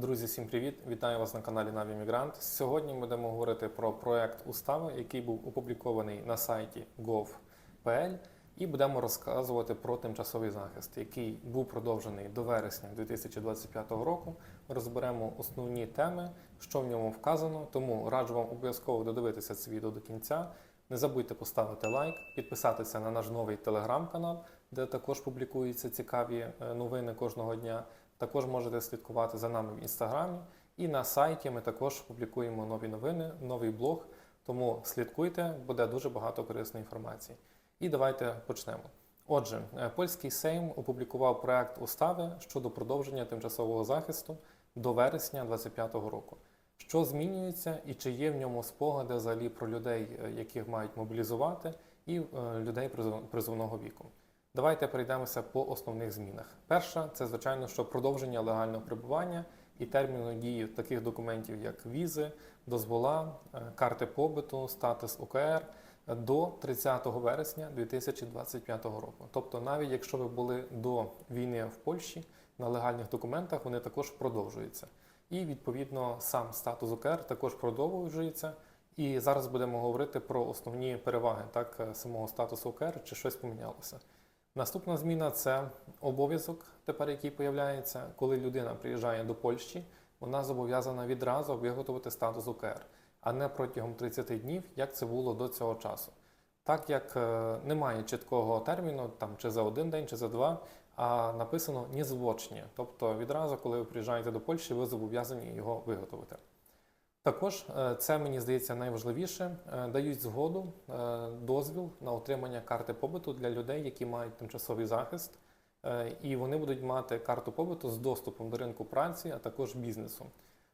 Друзі, всім привіт! Вітаю вас на каналі Наві Мігрант. Сьогодні ми будемо говорити про проект устави, який був опублікований на сайті gov.pl, і будемо розказувати про тимчасовий захист, який був продовжений до вересня 2025 року. Розберемо основні теми, що в ньому вказано. Тому раджу вам обов'язково додивитися це відео до кінця. Не забудьте поставити лайк, підписатися на наш новий телеграм-канал, де також публікуються цікаві е, новини кожного дня. Також можете слідкувати за нами в інстаграмі і на сайті. Ми також публікуємо нові новини, новий блог. Тому слідкуйте, буде дуже багато корисної інформації. І давайте почнемо. Отже, е, польський Сейм опублікував проект устави щодо продовження тимчасового захисту до вересня 2025 року. Що змінюється і чи є в ньому спогади взагалі про людей, е, яких мають мобілізувати, і е, людей призов- призовного віку? Давайте перейдемося по основних змінах. Перша це звичайно, що продовження легального перебування і терміну дії таких документів, як візи, дозвола, е, карти побиту, статус УКР е, до 30 вересня 2025 року. Тобто, навіть якщо ви були до війни в Польщі на легальних документах, вони також продовжуються. І відповідно сам статус УКР також продовжується. І зараз будемо говорити про основні переваги так е, самого статусу УКР, чи щось помінялося. Наступна зміна це обов'язок, тепер який появляється, коли людина приїжджає до Польщі, вона зобов'язана відразу виготовити статус УКР, а не протягом 30 днів, як це було до цього часу. Так як е, немає чіткого терміну, там чи за один день, чи за два, а написано «незвочні», тобто відразу, коли ви приїжджаєте до Польщі, ви зобов'язані його виготовити. Також е, це мені здається найважливіше. е, Дають згоду, е, дозвіл на отримання карти побуту для людей, які мають тимчасовий захист, і вони будуть мати карту побуту з доступом до ринку праці, а також бізнесу.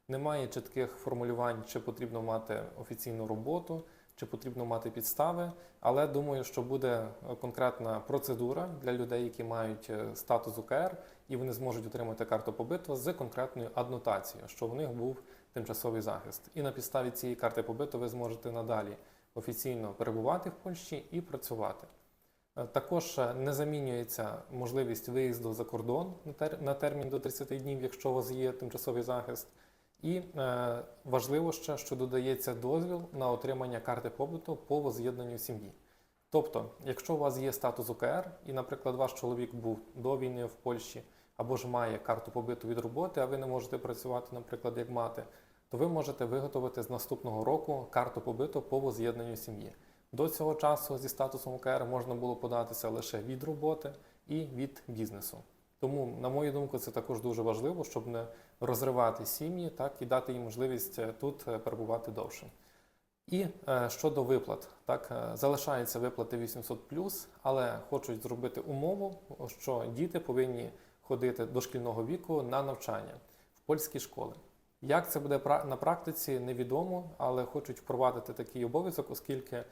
Немає чітких формулювань, чи потрібно мати офіційну роботу, чи потрібно мати підстави, але думаю, що буде конкретна процедура для людей, які мають статус УКР, і вони зможуть отримати карту побиту з конкретною аднотацією, що в них був тимчасовий захист. І на підставі цієї карти побиту ви зможете надалі офіційно перебувати в Польщі і працювати. Е, Також е, не замінюється можливість виїзду за кордон на термін до 30 днів, якщо у вас є тимчасовий захист. І е, важливо ще, що додається дозвіл на отримання карти побуту по воз'єднанню сім'ї. Тобто, якщо у вас є статус УКР, і, наприклад, ваш чоловік був до війни в Польщі або ж має карту побиту від роботи, а ви не можете працювати, наприклад, як мати, ви можете виготовити з наступного року карту побиту по воз'єднанню сім'ї. До цього часу зі статусом УКР можна було податися лише від роботи і від бізнесу. Тому, на мою думку, це також дуже важливо, щоб не розривати сім'ї, так і дати їм можливість е, тут е, перебувати довше. І е, щодо виплат, так е, залишаються виплати 800+, але хочуть зробити умову, що діти повинні ходити до шкільного віку на навчання в польські школи. Як це буде на практиці, невідомо, але хочуть впровадити такий обов'язок, оскільки е,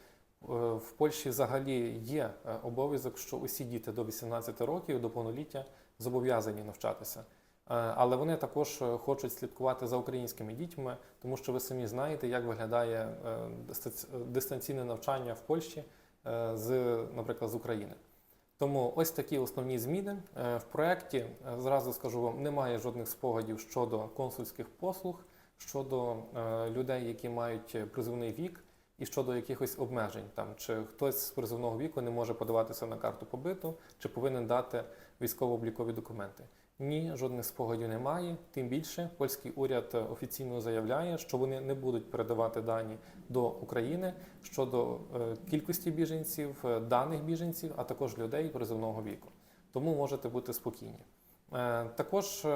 в Польщі взагалі є е, обов'язок, що усі діти до 18 років до повноліття зобов'язані навчатися. Е, Але вони також хочуть слідкувати за українськими дітьми, тому що ви самі знаєте, як виглядає дистанційне навчання в Польщі з, наприклад, з України. Тому ось такі основні зміни. Е, В проєкті, е, зразу скажу вам, немає жодних спогадів щодо консульських послуг, щодо е, людей, які мають призовний вік, і щодо якихось обмежень, там чи хтось з призовного віку не може подаватися на карту побиту, чи повинен дати військово-облікові документи. Ні, жодних спогадів немає. Тим більше польський уряд е, офіційно заявляє, що вони не будуть передавати дані до України щодо е, кількості біженців, е, даних біженців, а також людей призовного віку. Тому можете бути спокійні. Також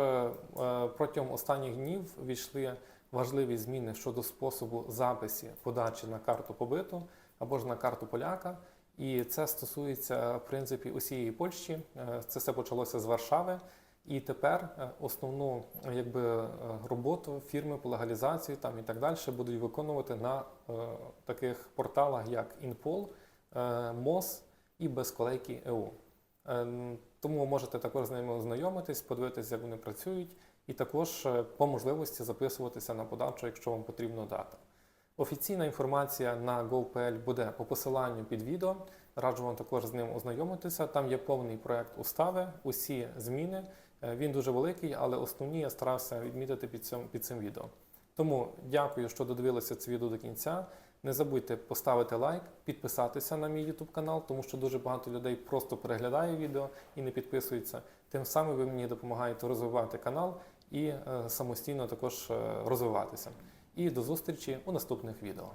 протягом останніх днів війшли важливі зміни щодо способу записі подачі на карту побиту або ж на карту поляка. І це стосується в принципі усієї Польщі. Це все почалося з Варшави. І тепер е, основну е, якби, е, роботу фірми по легалізації там і так далі будуть виконувати на е, таких порталах, як Інпол, е, МОЗ і Безколейки ЕУ. Е, Тому можете також з ними ознайомитись, подивитися, як вони працюють, і також по можливості записуватися на подачу, якщо вам потрібна дата. Офіційна інформація на GoPL буде по посиланню під відео. Раджу вам також з ним ознайомитися. Там є повний проект устави, усі зміни, Він дуже великий, але основні я старався відмітити під цим, під цим відео. Тому дякую, що додивилися це відео до кінця. Не забудьте поставити лайк, підписатися на мій YouTube канал, тому що дуже багато людей просто переглядає відео і не підписується. Тим самим ви мені допомагаєте розвивати канал і е, самостійно також е, розвиватися. І до зустрічі у наступних відео.